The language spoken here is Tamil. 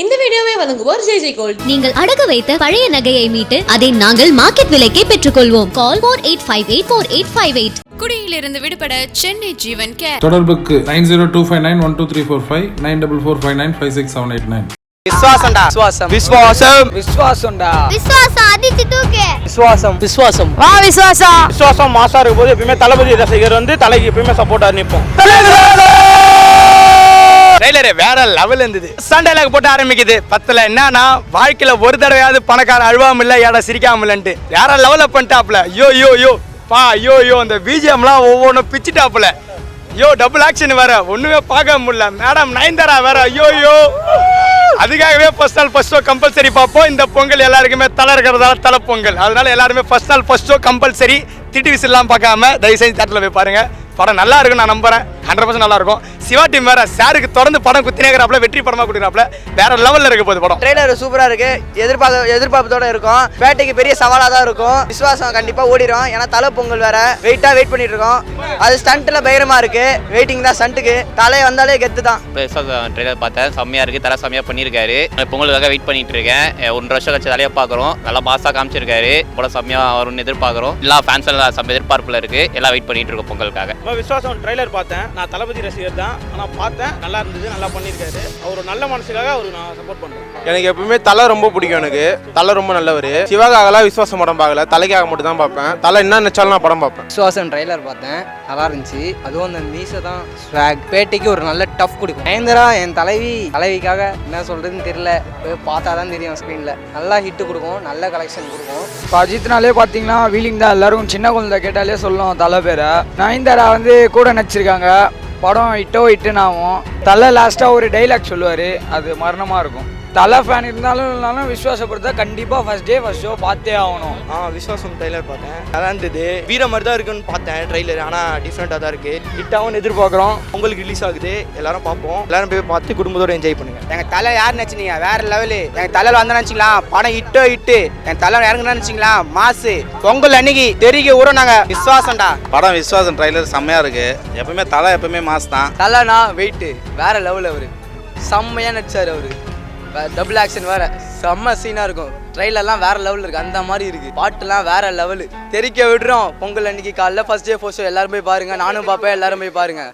இந்த வீடியோவை வழங்குவோர் ஜெய் ஜெய் கோல்ட். நீங்கள் அடகு வைத்த பழைய நகையை மீட்டு அதை நாங்கள் மார்க்கெட் விலைக்கே பெற்றுக்கொள்வோம். Call four eight five eight four eight five eight. குடியிலிருந்து விடுபட சென்னை ஜீவன் கேர். தொடர்புக்கு nine zero two five nine one two three four five nine double four five nine five six seven eight nine. விஸ்வாசம்டா. விஸ்வாசம். விஸ்வாசம். விசுவாசம்டா விசுவாசம் அதிர்ச்சி தூக்கு. விஸ்வாசம். விசுவாசம் வா விசுவாசம் விஸ்வாசம் மாசா இருக்கும் போது எப்பயுமே தளபதி ரசிகர் வந்து தலைக்கு எப்பயுமே சப்போர்ட்டா நிற்போம். ட்ரெய்லர் வேற லெவல் இருந்தது. சண்டையில போட்டு ஆரம்பிக்குது. பத்துல என்னன்னா வாழ்க்கையில ஒரு தடவையாவது பணக்கார அழுவாம இல்ல ஏடா சிரிக்காம இல்லன்ட்டு. வேற லெவல்ல பண்ணிட்டாப்ல யோ யோ யோ பா யோ யோ அந்த பிஜிஎம்லாம் ஒவ்வொன்றும் பிச்சுட்டாப்ல யோ டபுள் ஆக்ஷன் வேற. ஒண்ணுமே பார்க்க முடியல. மேடம் நயன்தாரா வேற. ஐயோ யோ அதுக்காகவே ஃபர்ஸ்ட் நாள் ஃபர்ஸ்ட் ஷோ கம்பல்சரி பார்ப்போம். இந்த பொங்கல் எல்லாருக்குமே தலை இருக்கிறதால தலை பொங்கல் அதனால எல்லாருமே ஃபர்ஸ்ட் நாள் ஃபர்ஸ்ட் ஷோ கம்பல்சரி திட்டு விசிலாம் பார்க்காம தயவு செஞ்சு தேட்டரில் போய் பாருங்க. படம் நல்லா இருக்கும் நான் நம்புறேன். ஹண்ட்ரட் பர்சன்ட் நல்லா இருக்கும் சிவா டீம் வேற சாருக்கு தொடர்ந்து படம் குத்தினேங்கிறாப்ல வெற்றி படமா கொடுக்குறாப்ல வேற லெவல்ல இருக்க போகுது படம். ட்ரெய்லர் சூப்பரா இருக்கு. எதிர்பார்க்க எதிர்பார்ப்பத்தோட இருக்கும். பேட்டைக்கு பெரிய சவாலா தான் இருக்கும். விசுவாசம் கண்டிப்பா ஓடிடும் ஏன்னா தலை பொங்கல் வேற. வெயிட்டா வெயிட் பண்ணிட்டு இருக்கோம். அது ஸ்டண்ட்ல பயங்கரமா இருக்கு. வெயிட்டிங் தான் ஸ்டண்ட்டுக்கு தலை வந்தாலே கெத்து தான். ட்ரெய்லர் பார்த்தேன். செம்மையா இருக்கு. தலை செம்மையா பண்ணியிருக்காரு. பொங்கலுக்காக வெயிட் பண்ணிட்டு இருக்கேன். ஒன்றரை வருஷம் கழிச்சு தலையை பார்க்குறோம். நல்லா மாசா காமிச்சிருக்காரு. படம் செம்மையா வரும்னு எதிர்பார்க்குறோம். எல்லா ஃபேன்ஸ் எல்லாம் செம்ம எதிர்பார்ப்புல இருக்கு. எல்லாம் வெயிட் பண்ணிட்டு இருக்கோம் பொங்கலுக்காக. விஸ்வாசம் ட்ரைலர் பார்த்தேன். நான் தளபதி ரசிகர் தான். ஆனால் பார்த்தேன் நல்லா இருந்தது நல்லா பண்ணியிருக்காரு. அவர் நல்ல மனசுக்காக அவர் நான் சப்போர்ட் பண்ணுறேன் எனக்கு எப்பவுமே தலை ரொம்ப பிடிக்கும் எனக்கு. தலை ரொம்ப நல்லவர். சிவகாகலாம் விசுவாசம் படம் பார்க்கல. தலைக்காக மட்டும் தான் பார்ப்பேன். தலை என்ன நினைச்சாலும் நான் படம் பார்ப்பேன். விசுவாசம் ட்ரெய்லர் பார்த்தேன். நல்லா இருந்துச்சு. அதுவும் அந்த மீசை தான் ஸ்வாக் பேட்டைக்கு ஒரு நல்ல டஃப் கொடுக்கும். மகேந்திரா என் தலைவி தலைவிக்காக என்ன சொல்றதுன்னு தெரியல. பார்த்தா தான் தெரியும் ஸ்க்ரீனில் நல்லா ஹிட் கொடுக்கும். நல்ல கலெக்ஷன் கொடுக்கும். இப்போ அஜித்னாலே பார்த்தீங்கன்னா வீலிங் தான். எல்லாரும் சின்ன குழந்தை கேட்டாலே சொல்லும் தலை பேரை. நயன்தாரா வந்து கூட நடிச்சிருக்காங்க. படம் இட்டோ இட்டுன்னு ஆகும் தலை லாஸ்ட்டாக ஒரு டைலாக் சொல்லுவார். அது மரணமாக இருக்கும். தலை ஃபேன் இருந்தாலும் இல்லைனாலும் விசுவாசப்படுத்தா கண்டிப்பாக ஃபர்ஸ்ட் டே ஃபர்ஸ்ட் ஷோ பார்த்தே ஆகணும். ஆ விஸ்வாசம் ட்ரெய்லர் பார்த்தேன். நல்லா இருந்தது வீர மாதிரி தான் இருக்குன்னு பார்த்தேன் ட்ரெய்லர் ஆனால் டிஃப்ரெண்ட்டாக தான் இருக்கு. ஹிட்டாகவும் எதிர்பார்க்குறோம். உங்களுக்கு ரிலீஸ் ஆகுது. எல்லாரும் பார்ப்போம். எல்லாரும் போய் பார்த்து குடும்பத்தோட என்ஜாய் பண்ணுங்க. எங்கள் தலை யார் நினச்சினீங்க வேற லெவலு எங்கள் தலையில் வந்தா நினச்சிங்களா? படம் இட்டோ இட்டு என் தலை இறங்குனா நினச்சிங்களா? மாசு. பொங்கல் அன்னைக்கு தெரிய ஊற நாங்கள் விஸ்வாசம்டா படம் விசுவாசம் ட்ரைலர் செம்மையா இருக்கு. எப்பவுமே தலை எப்பவுமே மாஸ் தான். தலைனா வெயிட்டு வேற லெவல் அவரு. செம்மையாக நடிச்சார் அவரு. டபுள் ஆக்ஷன் வேற. செம்ம சீனாக இருக்கும். ட்ரெயிலெல்லாம் வேற லெவல் இருக்கு. அந்த மாதிரி இருக்கு. பாட்டுலாம் வேற லெவலு தெரிக்க விடுறோம். பொங்கல் அன்னைக்கு காலைல ஃபர்ஸ்ட் டே ஃபர்ஸ்ட் எல்லாரும் போய் பாருங்க. நானும் பார்ப்பேன் எல்லாரும் போய் பாருங்க.